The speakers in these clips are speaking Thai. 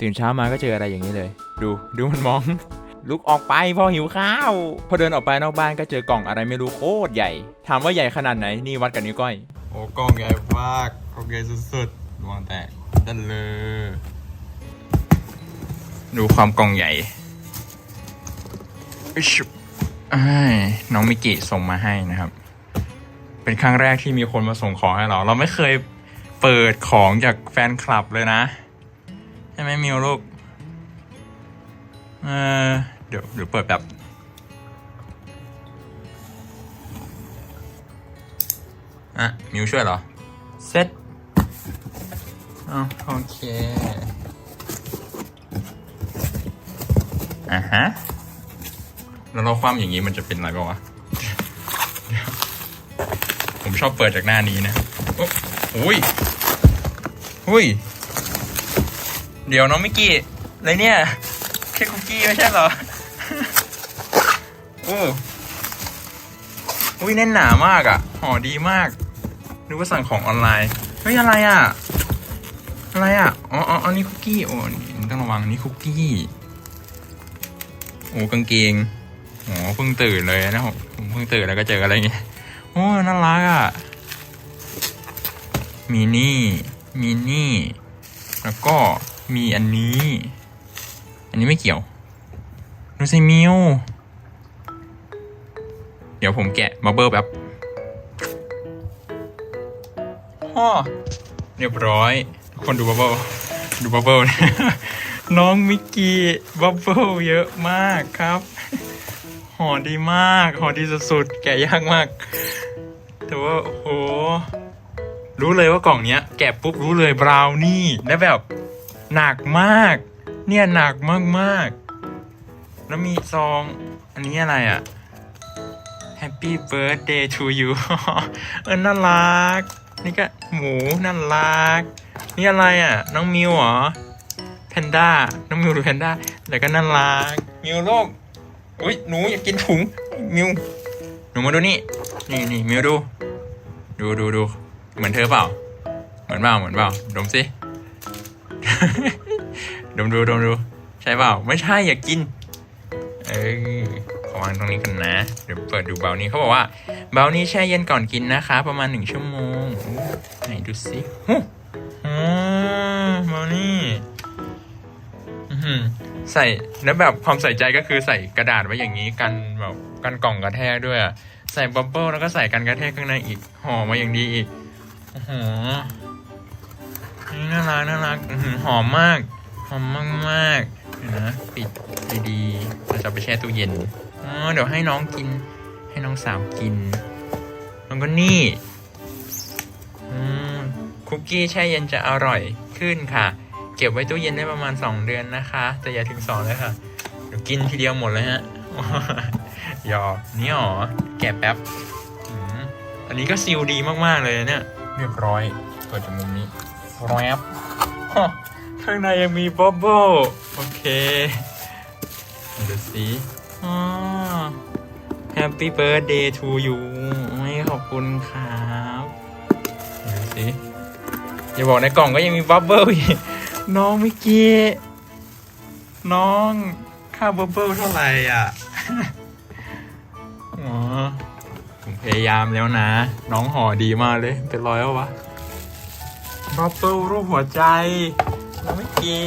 ตื่นเช้ามาก็เจออะไรอย่างนี้เลย ดูดูมันมอง ลุกออกไปพ่อหิวข้าว พอเดินออกไปนอกบ้านก็เจอกล่องอะไรไม่รู้โคตรใหญ่ ถามว่าใหญ่ขนาดไหนนี่วัดกับนิ้วก้อย โอ้กล้องใหญ่มากกล้องใหญ่สุดๆดวงแตกดันเลยดูความกล่องใหญ่อิชุบอ้ายน้องมิกิส่งมาให้นะครับ เป็นครั้งแรกที่มีคนมาส่งของให้เรา เราไม่เคยเปิดของจากแฟนคลับเลยนะใช่ไหมมิวลูก เออเดี๋ยวเดี๋ยวเปิดแบบอะมิวช่วยเหรอ เซ็ตอ๋อโอเค อะฮะ แล้วเราคว่ำอย่างนี้มันจะเป็นอะไรบ้างวะ ผมชอบเปิดจากหน้านี้นะ โอ้อุ้ยอุ้ย เดี๋ยวน้องมิกกี้อะไรเนี่ยแค่คุกกี้ไม่ใช่เหรอโอ้อุ้ยแน่นหนามากอะห่อดีมากนึกว่าสั่งของออนไลน์เฮ้ยอะไรอะ อะไรอะอ๋ออ๋ออันนี้คุกกี้โอ้นี่ต้องระวังนี่คุกกี้โอ้กางเกงอ๋อเพิ่งตื่นเลยนะผมเพิ่งตื่นแล้วก็เจออะไรเงี้ยโอ้น่ารักอะมีนี่มีนี่ แล้วก็ มีอันนี้ อันนี้ไม่เกี่ยวดูสิมิว เดี๋ยวผมแกะมาเบอร์แบบฮ่อเรียบร้อย คนดูบับเบิลดูบับเบิลน้องมิกกี้บับเบิลเยอะมากครับห่อดีมากห่อดีสุดๆ แกะยากมาก แต่ว่าโอ้โหรู้เลยว่ากล่องเนี้ย แกะปุ๊บรู้เลยบราวนี่และแบบ หนักมาก เนี่ยหนักมากๆแล้วมีซอง อันนี้อะไรอะ่ะ Happy birthday to you เออน่ารัก นี่ก็หมูน่ารัก นี่อะไรอะ่ะ น้องมิวเหรอแพนด้า น้องมิวหรือแพนด้าแล้วก็น่ารัก มิวโลกอุ้ยหนูอยากกินถุง มิว หนูมาดูนี่ นี่นี่มิวดู ดูดูดู เหมือนเธอเปล่า เหมือนเปล่า เหมือนเปล่า ดมสิ ดมดูดมดู ใช่เปล่า ไม่ใช่อยากกิน เออขอวางตรงนี้กันนะ เดี๋ยวเปิดดูเบลนี้เขาบอกว่า เบลนี้แช่เย็นก่อนกินนะคะ ประมาณหนึ่งชั่วโมงไหนดูสิฮู้อ๋เบลนี่ใส่แล้วแบบความใส่ใจก็คือใส่กระดาษไว้อย่างนี้กันแบบกันกล่องกระแทกด้วยใส่บับเบิ้ลแล้วก็ใส่กันกระแทกข้างในอีกห่อมาอย่างดีอีกโอ้โห นี่น่ารักน่ารักอื้อหือหอมมาก หอมมากมากๆเดี๋ยวนะปิดดีๆเราจะเอาไปแช่ตู้เย็นอ๋อเดี๋ยวให้น้องกิน ให้น้องสาวกิน แล้วก็นี่อืมคุกกี้แช่เย็นจะอร่อยขึ้นค่ะ เก็บไว้ตู้เย็นได้ประมาณ 2 เดือนนะคะ แต่อย่าถึง 2 เลยค่ะ เดี๋ยวกินทีเดียวหมดเลยฮะ หยอกนี่หรอ แกะแป๊บอืมอันนี้ก็ซีลดีมาก ๆ เลยเนี่ย เรียบร้อยเปิดจากมุมนี้ แรปข้างในยังมีบับเบิ้ลโอเคดูสิอ๋อ Happy birthday to you ไม่ขอบคุณครับดูสิอย่าบอกในกล่องก็ยังมีบับเบิ้ลอีกน้องมิกกี้น้องค่าบับเบิ้ลเท่าไหร่อะอ๋อผมพยายามแล้วนะ น้องห่อดีมากเลย เป็นร้อยแล้ววะ บับเบิ้ลรูปหัวใจน้องมิกกี้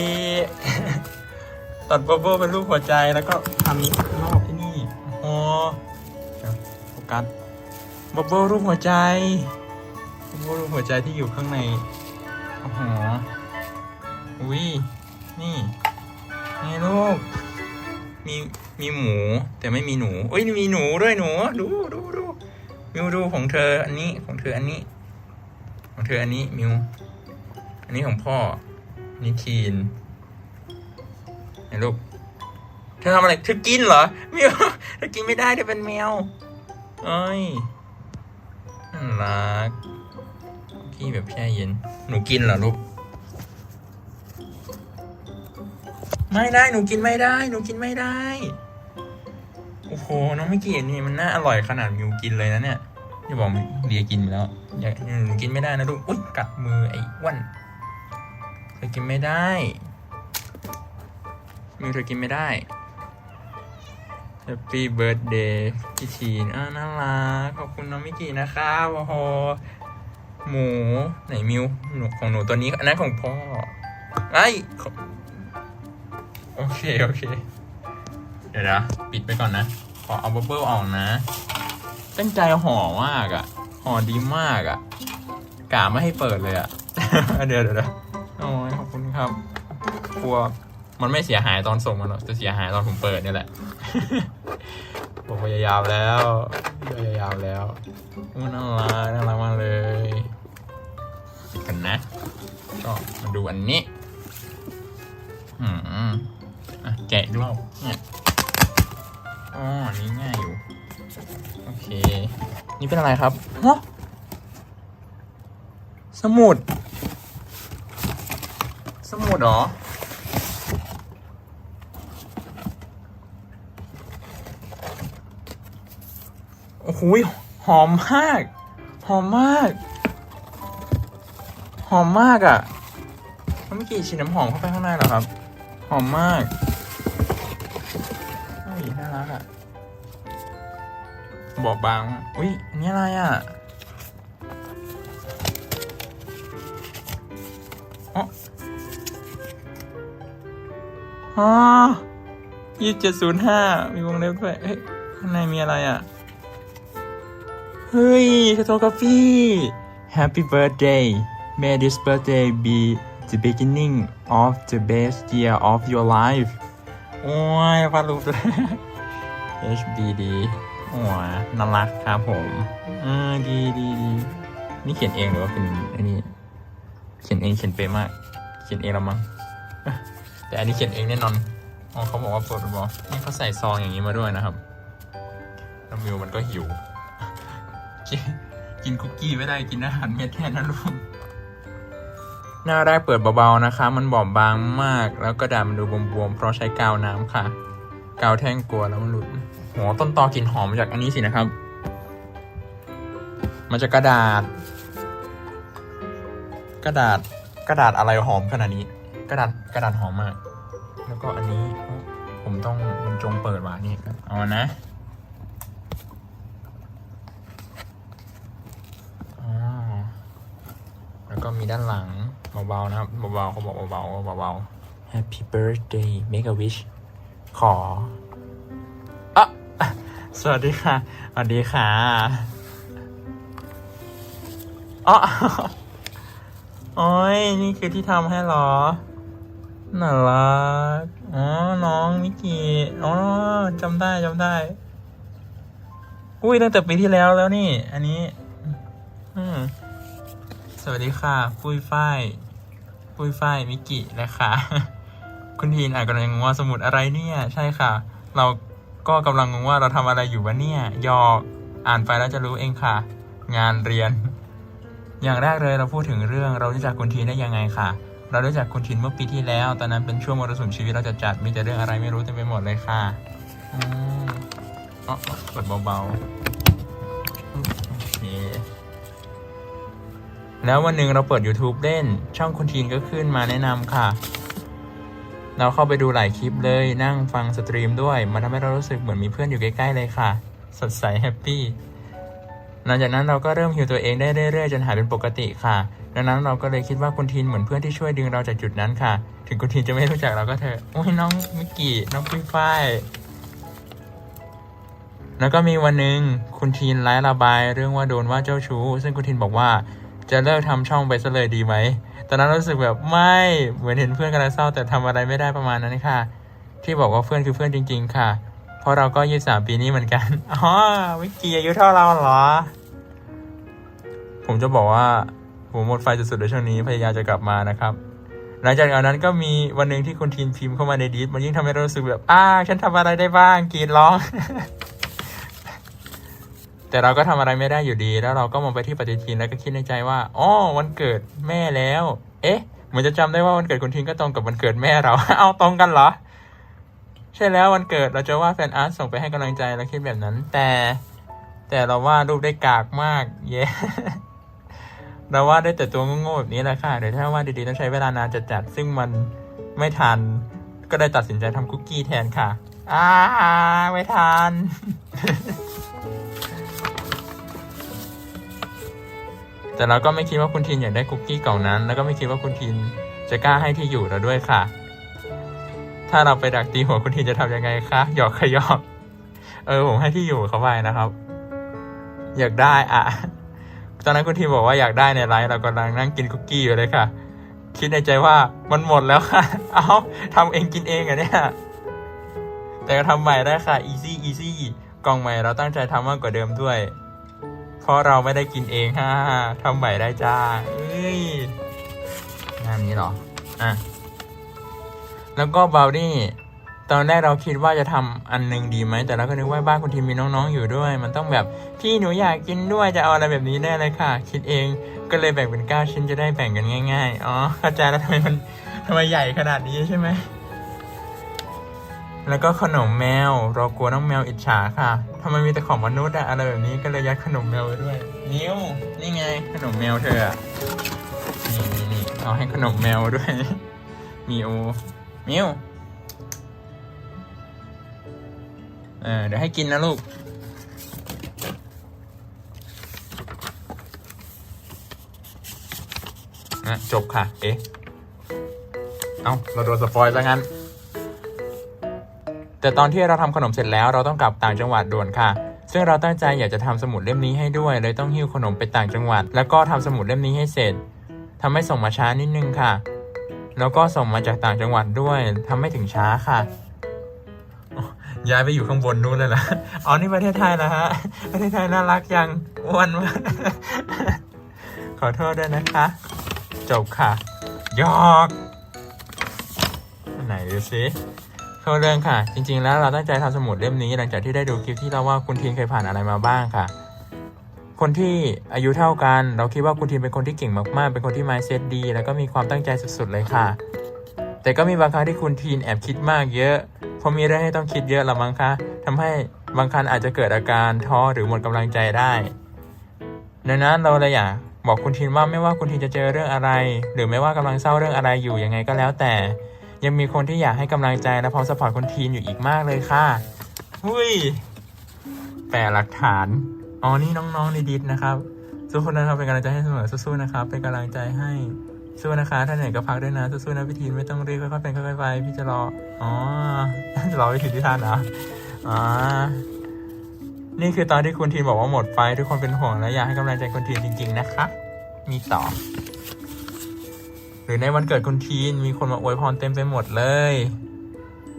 ตัดบับเบิ้ลเป็นรูปหัวใจแล้วก็ทำรอบที่นี่อ๋อเดี๋ยวโฟกัสบับเบิ้ลรูปหัวใจบับเบิ้ลรูปหัวใจที่อยู่ข้างในโอ้โหอุ้ยนี่นี่ลูกมีมีหมู แต่ไม่มีหนูอุ้ยมีหนูด้วยหนู ดูดูดูมิวดูของเธออันนี้ของเธออันนี้ ของเธออันนี้มิว อันนี้ของพ่ออันนี่คีนไอ้ลูกเธอทำอะไรเธอกินเหรอมิวเธอกินไม่ได้เธอเป็นแมวเอ้ยน่ารักกี้แบบแช่เย็น หนูกินเหรอลูก ไม่ได้หนูกินไม่ได้ หนูกินไม่ได้ โอ้โหน้องไม่กินนี่มันน่าอร่อยขนาดมิวกินเลยนะเนี่ยอย่าบอกเลียกินไปแล้วอย่าหนูกินไม่ได้นะลูก อุ๊ยกัดมือไอ้อ้วน ธอกินไม่ได้ มิวเธอกินไม่ได้ Happy Birthday พี่ทีนอ่าน่ารัก ขอบคุณน้องมิกกี้นะครับโอ้โห หมู ไหนมิวหนูของหนูตัวนี้ อันนั้นของพ่อ ไอ้โอเค โอเค เดี๋ยวนะ ปิดไปก่อนนะ ขอเอาบับเบิ้ลออกนะ ตั้งใจห่อมากอะ่ะ ห่อดีมากอะ่ะ กะไม่ให้เปิดเลยอะ่ะ เดี๋ยวเดี๋ยว ครับกลัวมันไม่เสียหายตอนส่งมันหรอกจะเสียหายตอนผมเปิดนี่แหละผมพยายามแล้วพยายามแล้วอู้น่ารักน่ารักมากเลยกันนะ ก็มาดูอันนี้อืมอะแกะอีกรอบเนี่ยอ๋ออันนี้ง่ายอยู่โอเค นี่เป็นอะไรครับฮะสมุด สมุดเหรอ โอ้โหยหอมมาก หอมมาก หอมมากอะ่ะเมื่อกี้ฉีดน้ำหอมเข้าไปข้างในเหรอครับ หอมมากเฮ้ยน่ารักอะ่ะบอกบางว่าอุ้ยอันนี่อะไรอะ่ะอ๋อ อ๋อยี่เจ็ดศูนย์ห้ามีวงเล็บด้วยเฮ้ยข้างในมีอะไรอะ เฮ้ยโฟโตกาฟี Happy birthday May this birthday be the beginning of the best year of your life โอ้ยวาดรูปเลย HBD โอ้ยน่ารักครับผมเออดีดีดีนี่เขียนเองหรือว่าเป็นอันนี้ เขียนเองเขียนเป๊ะมาก เขียนเองแล้วมั้ง แต่อันนี้เขียนเองแน่นอนอ๋อเขาบอกว่าโปรดบอนี่เขาใส่ซองอย่างนี้มาด้วยนะครับแล้วมิวมันก็หิว กินคุกกี้ไม่ได้กินอาหารเม็ดแทนนะลูกหน้าแรกเปิดเบาๆนะคะ มันบอบบางมาก แล้วก็ดาษมันดูบวมๆ เพราะใช้กาวน้ำค่ะ กาวแท่งกลัวแล้วมันหลุดโหต้นตอกลิ่นหอมมาจากอันนี้สินะครับมาจากกระดาษ กระดาษ กระดาษอะไรหอมขนาดนี้ กระดาษกระดาษหอมมาก แล้วก็อันนี้ผมต้องบรรจงเปิดว่ะนี่เอานะแล้วก็มีด้านหลังเบาๆนะครับเบาๆเขาบอกเบาๆเบาๆ Happy birthday make a wish ขออะสวัสดีค่ะ สวัสดีค่ะอ๋อโอ้ยนี่คือที่ทำให้เหรอ น่ารัก อ๋อ น้องมิกกี้อ๋อจำได้จำได้ อุ้ยตั้งแต่ปีที่แล้วแล้วนี่ อันนี้ อืมสวัสดีค่ะ ปุ้ยฝ้าย ปุ้ยฝ้ายมิกกี้นะคะ คุณทีนอาจกำลังงงว่าสมุดอะไรเนี่ย ใช่ค่ะ เราก็กำลังงงว่าเราทำอะไรอยู่วะเนี่ย ยออ่านไปแล้วจะรู้เองค่ะ งานเรียน อย่างแรกเลยเราพูดถึงเรื่องเรารู้จักคุณทีนได้ยังไงค่ะ เรารู้จักคุณทินเมื่อปีที่แล้ว ตอนนั้นเป็นช่วงมรสุมชีวิตเราจะจัดมีแต่เรื่องอะไรไม่รู้เต็มไปหมดเลยค่ะอ๋อเปิดเบาๆ โอเค แล้ววันหนึ่งเราเปิด YouTube เล่น ช่องคุณทีนก็ขึ้นมาแนะนำค่ะ เราเข้าไปดูหลายคลิปเลย นั่งฟังสตรีมด้วย มันทำให้เรารู้สึกเหมือนมีเพื่อนอยู่ใกล้ๆเลยค่ะ สดใสแฮปปี้ หลังจากนั้นเราก็เริ่มฮิวตัวเองได้เรื่อยๆ จนหายเป็นปกติค่ะ ดังนั้นเราก็เลยคิดว่าคุณทีนเหมือนเพื่อนที่ช่วยดึงเราจากจุดนั้นค่ะ ถึงคุณทีนจะไม่รู้จักเราก็เถอะโอ้ยน้องมิกกี้น้องปุ้ยฝ้ายแล้วก็มีวันหนึ่งคุณทีนไลฟ์ระบาย เรื่องว่าโดนว่าเจ้าชู้ ซึ่งคุณทีนบอกว่าจะเลิกทำช่องไปซะเลยดีไหม ตอนนั้นรู้สึกแบบไม่เหมือนเห็นเพื่อนกำลังเศร้าแต่ทำอะไรไม่ได้ประมาณนั้นค่ะ ที่บอกว่าเพื่อนคือเพื่อนจริง ๆ ค่ะ เพราะเราก็ยี่สามปีนี้เหมือนกันอ๋อวิกกี้อายุเท่าเราเหรอ ผมจะบอกว่า ผมหมดไฟสุดๆในช่วงนี้พยายามจะกลับมานะครับ หลังจากนั้นก็มีวันหนึ่งที่คุณทีนพิมพ์เข้ามาในดีสมันยิ่งทำให้เรารู้สึกแบบอ้าฉันทำอะไรได้บ้างกรีดร้อง แต่เราก็ทำอะไรไม่ได้อยู่ดี แล้วเราก็มองไปที่ปฏิทินแล้วก็คิดในใจว่าอ๋อวันเกิดแม่แล้ว เอ๊ะเหมือนจะจำได้ว่าวันเกิดคุณทินก็ตรงกับวันเกิดแม่เรา เอาตรงกันเหรอ ใช่แล้ววันเกิดเราจะว่าแฟนอาร์ตส่งไปให้กำลังใจเราคิดแบบนั้น แต่ แต่เราว่ารูปได้กากมาก เย้ เราวาดได้แต่ตัวโง่ๆแบบนี้แหละค่ะเดี๋ยวถ้าวาดดีๆต้องใช้เวลานานจัดๆซึ่งมันไม่ทัน ก็เลยตัดสินใจทำคุกกี้แทนค่ะอ้าไม่ทันแต่เราก็ไม่คิดว่าคุณทีนอยากได้คุกกี้กล่องนั้น แล้วก็ไม่คิดว่าคุณทีนจะกล้าให้ที่อยู่เราด้วยค่ะ ถ้าเราไปดักตีหัวคุณทีนจะทำยังไงคะหยอกขยอก เออผมให้ที่อยู่เขาไปนะครับ อยากได้อะ ตอนนั้นคุณทีบอกว่าอยากได้ในไลฟ์เรากำลังนั่งกินคุกกี้อยู่เลยค่ะ คิดในใจว่ามันหมดแล้วค่ะ เอาทำเองกินเองอะเนี่ย แต่ก็ทำใหม่ได้ค่ะ easy easy กล่องใหม่เราตั้งใจทำมากกว่าเดิมด้วย เพราะเราไม่ได้กินเองฮ่าทำใหม่ได้จ้าเอ้ยงานนี้หรอ อะ แล้วก็บาวนี่ ตอนแรกเราคิดว่าจะทำอันหนึงดีไหม แต่เราก็นึกว่าบ้านคุณทีมมีน้องๆอยู่ด้วย มันต้องแบบพี่หนูอยากกินด้วยจะเอาอะไรแบบนี้ได้เลยค่ะ คิดเองก็เลยแบ่งเป็นเก้าชิ้นจะได้แบ่งกันง่ายๆอ๋อเข้าใจแล้วทำไมมันทำไมใหญ่ขนาดนี้ใช่ไหมแล้วก็ขนมแมว เรากลัวน้องแมวอิจฉาค่ะทำไมมีแต่ของมนุษย์อะอะไรแบบนี้ก็เลยยัดขนมแมวไว้ด้วย นิ้วนี่ไงขนมแมวเธออะนี่นี่นี่เอาให้ขนมแมวด้วยมิวมิว เดี๋ยวให้กินนะลูกอะจบค่ะ เอ๊ะ เอ้า เราโดนสปอยซะงั้น แต่ตอนที่เราทำขนมเสร็จแล้วเราต้องกลับต่างจังหวัดด่วนค่ะซึ่งเราตั้งใจอยากจะทำสมุดเล่มนี้ให้ด้วย เลยต้องหิ้วขนมไปต่างจังหวัด แล้วก็ทำสมุดเล่มนี้ให้เสร็จทำให้ส่งมาช้านิดนึงค่ะ แล้วก็ส่งมาจากต่างจังหวัดด้วยทำให้ถึงช้าค่ะ ย้ายไปอยู่ข้างบนนู้นเลยล่ะอ๋อนี่ประเทศไทยนะฮะ ประเทศไทยน่ารักยังอ้วนมากขอโทษด้วยนะคะ จบค่ะยอกไหนดูสิเข้าเรื่องค่ะ จริง ๆ แล้วเราตั้งใจทำสมุดเล่มนี้หลังจากที่ได้ดูคลิปที่เล่าว่าคุณทีนเคยผ่านอะไรมาบ้างค่ะ คนที่อายุเท่ากัน เราคิดว่าคุณทีนเป็นคนที่เก่งมากๆ เป็นคนที่ mindset ดี แล้วก็มีความตั้งใจสุดๆเลยค่ะ แต่ก็มีบางครั้งที่คุณทีนแอบคิดมากเยอะ เพราะมีเรื่องให้ต้องคิดเยอะละมั้งคะทำให้บางครั้งอาจจะเกิดอาการท้อหรือหมดกำลังใจได้ดังนั้นเราเลยอยากบอกคุณทีนว่าไม่ว่าคุณทีนจะเจอเรื่องอะไร หรือไม่ว่ากำลังเศร้าเรื่องอะไรอยู่ยังไงก็แล้วแต่ ยังมีคนที่อยากให้กำลังใจและพร้อมสปอร์ตคุณทีนอยู่อีกมากเลยค่ะหุ้ยแปลหลักฐานอ๋อนี่น้องๆในดิสนะครับทุกคนนะครับเป็นกำลังใจให้เสมอสู้ๆนะครับเป็นกำลังใจให้ สู้นะคะ ถ้าเหนก็พักด้วยนะ สู้ๆนะพี่ทีนไม่ต้องรีบค่อยๆเป็นค่อยๆไป พี่จะรอ อ๋อ จะรอพี่ทีที่ท่านเหรออ๋อ นี่คือตอนที่คุณทีนบอกว่าหมดไฟทุกคนเป็นห่วงและอยากให้กำลังใจคุณทีนจริง ๆ นะคะ มีต่อหรือในวันเกิดคุณทีนมีคนมาอวยพรเต็มไปหมดเลย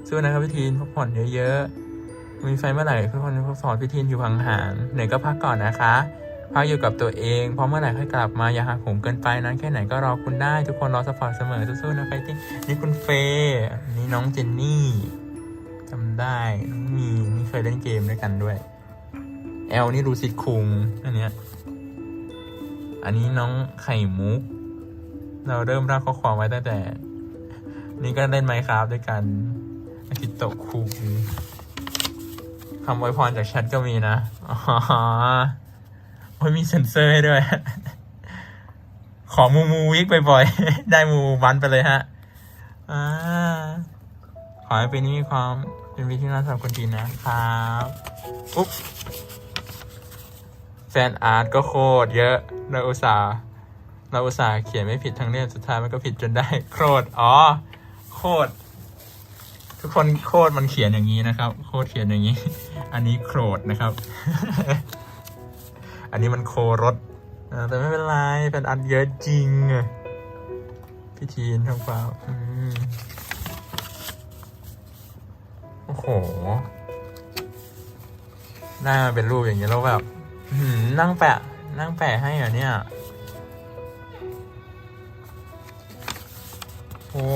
สู้นะครับพี่ทีนพักผ่อนเยอะๆ มีไฟเมื่อไหร่ทุกคนพักผ่อนพี่ทีนอยู่ห่างๆเหนก็พักก่อนนะคะ พักอยู่กับตัวเองเพราะเมื่อไหร่ค่อยกลับมาอย่าหักโหมเกินไปนั้นแค่ไหนก็รอคุณได้ ทุกคนรอสปอร์ตเสมอสู้ๆนะไฟติ้งนี่คุณเฟย์นี่น้องเจนนี่จำได้น้องมีนี่เคยเล่นเกมด้วยกันด้วยแอลนี่รูซิดคุงอันเนี้ยอันนี้น้องไข่มุก เราเริ่มร่างข้อความไว้ตั้งแต่ นี่ก็เล่นไมค์ครับด้วยกันอากิโตะคุงคำอวพรจากแชทก็มีนะ อ๋อ โอ้ยมีเซ็นเซอร์ให้ด้วย ขอมูมูวิกบ่อยๆ ได้มูวันไปเลยฮะอขอให้ปีนี้มีความเป็นปีที่น่าสำหรับคนจีนนะครับอุ๊บแฟนอาร์ตก็โคตรเยอะเราอุตส่าห์เราอุตส่าห์เขียนไม่ผิดทั้งเล่มสุดท้ายมันก็ผิดจนได้โคตรอ๋อ โคตรทุกคนโคตรมันเขียนอย่างนี้นะครับ โคตรเขียนอย่างนี้ อันนี้โครนะครับ อันนี้มันโครสอ่าแต่ไม่เป็นไร เป็นอันเยอะจริง พี่ทีนทำเปล่าอโอ้โห หน้ามันเป็นรูปอย่างนี้แล้วแบบนั่งแปะ นั่งแปะให้เหรอเนี่ยโอ้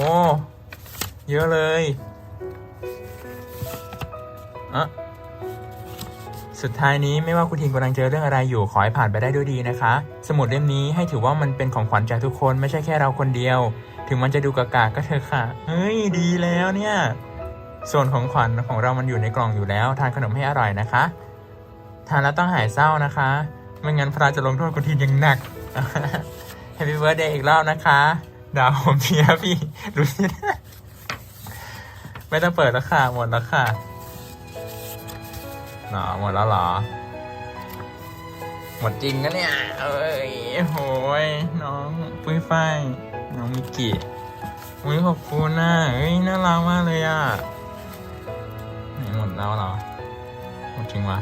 เยอะเลยอะ สุดท้ายนี้ไม่ว่าคุณทีนกำลังเจอเรื่องอะไรอยู่ขอให้ผ่านไปได้ด้วยดีนะคะ สมุดเล่มนี้ให้ถือว่ามันเป็นของขวัญจากทุกคนไม่ใช่แค่เราคนเดียว ถึงมันจะดูกากาก็เถอะค่ะ เฮ้ยดีแล้วเนี่ย ส่วนของขวัญของเรามันอยู่ในกล่องอยู่แล้ว ทานขนมให้อร่อยนะคะ ทานแล้วต้องหายเศร้านะคะ ไม่งั้นพระจะลงโทษคุณทีนอย่างหนักแฮปปี้เบิร์ดเดย์อีกรอบนะคะดาวผมเชียพี่ดูสิไม่ต้องเปิดแล้วค่ะหมดแล้วค่ะ หนอหมดแล้วเหรอ หมดจริงกันเนี่ย เอ้ยโหยน้องปุ้ยฝ้ายน้องมิกกี้อุ้ยขอบคุณนะเอ้ยน่ารักมากเลยอะหมดแล้วเหรอ หมดจริงวะ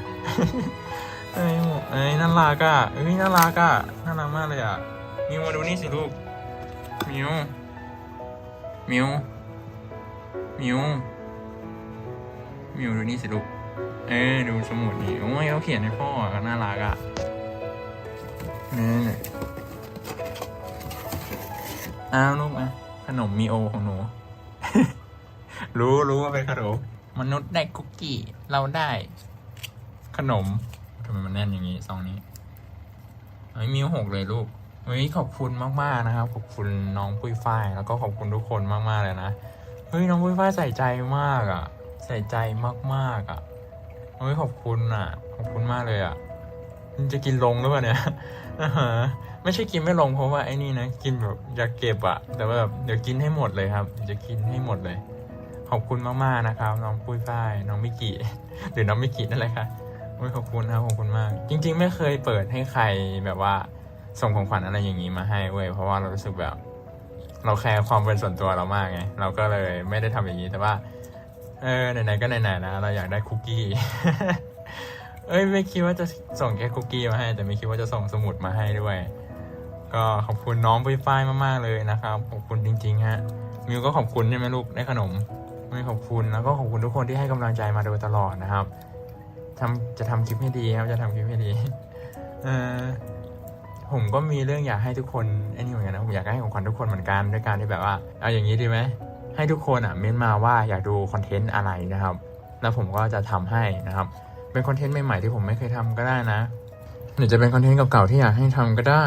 เอ้ยหมดเอ้ยน่ารักอะเอ้ยน่ารักอะน่ารักมากเลยอะมิวมาดูนี่สิลูกมิวมิวมิวมิวดูนี่สิลูก เออดูสมุดนี่โอ้ยเขาเขียนให้พ่อก็น่ารักอะนี่อ้าวลูกอะขนมมีโอของหนู รู้รู้ว่าเป็นขนมมนุษย์ได้คุกกี้ เราได้ ขนมทำไมมันแน่นอย่างนี้ซองนี้เฮ้ยมีหกเลยลูกเฮ้ยขอบคุณมากๆนะครับ ขอบคุณน้องปุ้ยฝ้ายแล้วก็ขอบคุณทุกคนมากๆเลยนะเฮ้ยน้องปุ้ยฝ้ายใส่ใจมากอะ ใส่ใจมากๆอะ ฮ้ยขอบคุณอะ ขอบคุณมากเลยอะมันจะกินลงหรือเปล่าเนี่ยไม่ใช่กินไม่ลงเพราะว่าไอ้นี่นะกินแบบอยากเก็บอะแต่ว่าแบบเดี๋ยวกินให้หมดเลยครับจะกินให้หมดเลย ขอบคุณมากๆนะครับ น้องปุ้ยฝ้ายน้องมิกิหรือน้องมิกินั่นแหละค่ะโอ้ยขอบคุณครับขอบคุณมาก จริง ๆ ไม่เคยเปิดให้ใครแบบว่าส่งของขวัญอะไรอย่างนี้มาให้เว้ยเพราะว่าเรารู้สึกแบบ เราแคร์ความเป็นส่วนตัวเรามากไงเราก็เลยไม่ได้ทำอย่างนี้แต่ว่า เออไหนๆก็ไหนๆนะเราอยากได้คุกกี้ เอ้ยไม่คิดว่าจะส่งแค่คุกกี้มาให้ แต่ไม่คิดว่าจะส่งสมุดมาให้ด้วย ก็ขอบคุณน้องปุ้ยฝ้ายมากๆเลยนะครับขอบคุณจริง ๆ ฮะมิวก็ขอบคุณใช่ไหมลูกได้ขนมไม่ขอบคุณแล้วก็ขอบคุณทุกคนที่ให้กำลังใจมาโดยตลอดนะครับทำจะทำคลิปให้ดีครับ จะทำคลิปให้ดีเออผมก็มีเรื่องอยากให้ทุกคนไอ้นี่เหมือนกันนะผมอยากให้ของขวัญทุกคนเหมือนกันด้วยการที่แบบว่าเอาอย่างนี้ดีไหม ให้ทุกคนอะเม้นมาว่าอยากดูคอนเทนต์อะไรนะครับ แล้วผมก็จะทำให้นะครับ เป็นคอนเทนต์ใหม่ๆที่ผมไม่เคยทำก็ได้นะหรือจะเป็นคอนเทนต์เก่าๆที่อยากให้ทำก็ได้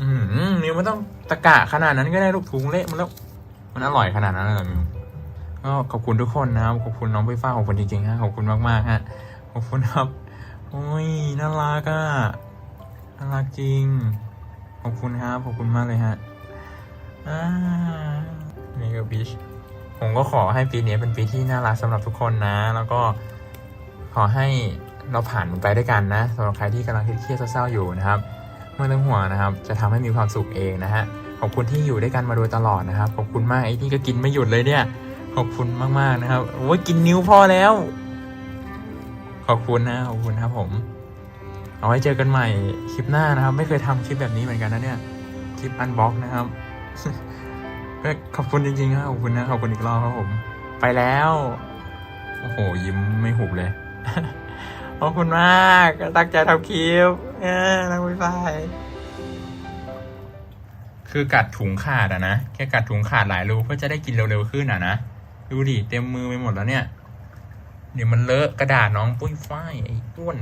อืมมิวไม่ต้องตะกะขนาดนั้นก็ได้ลูกถุงเละมันแล้วมันอร่อยขนาดนั้นเลยเหรอมิวก็ขอบคุณทุกคนนะครับขอบคุณน้องพี่ฟ้าขอบคุณจริงๆฮะขอบคุณมากๆฮะขอบคุณครับโอ้ยน่ารักอะน่ารักจริง ขอบคุณครับขอบคุณมากเลยฮะอ่า นี่ก็บิชผมก็ขอให้ปีนี้เป็นปีที่น่ารักสำหรับทุกคนนะ แล้วก็ขอให้เราผ่านไปด้วยกันนะสำหรับใครที่กำลังเครียดเศร้าๆอยู่นะครับไม่ต้องห่วงนะครับ จะทำให้มีความสุขเองนะฮะขอบคุณที่อยู่ด้วยกันมาโดยตลอดนะครับขอบคุณมากไอ้นี่ก็กินไม่หยุดเลยเนี่ย ขอบคุณมากๆนะครับโอ้ยกินนิ้วพอแล้ว ขอบคุณนะขอบคุณครับผม เอาไว้เจอกันใหม่คลิปหน้านะครับ ไม่เคยทำคลิปแบบนี้เหมือนกันนะเนี่ยคลิปอันบล็อกนะครับ ก็ขอบคุณจริงๆครับขอบคุณนะขอบคุณอีกรอบครับผม ไปแล้ว โอ้โห ยิ้มไม่หุบเลย ขอบคุณมากตั้งใจทำคลิปเออนักวิฟายคือกัดถุงขาดอะนะ แค่กัดถุงขาดหลายรูเพื่อจะได้กินเร็วๆขึ้นอะนะ ดูดิ เต็มมือไปหมดแล้วเนี่ย เดี๋ยวมันเลอะกระดาษน้องปุ้ยฝ้ายไอ้อ้วน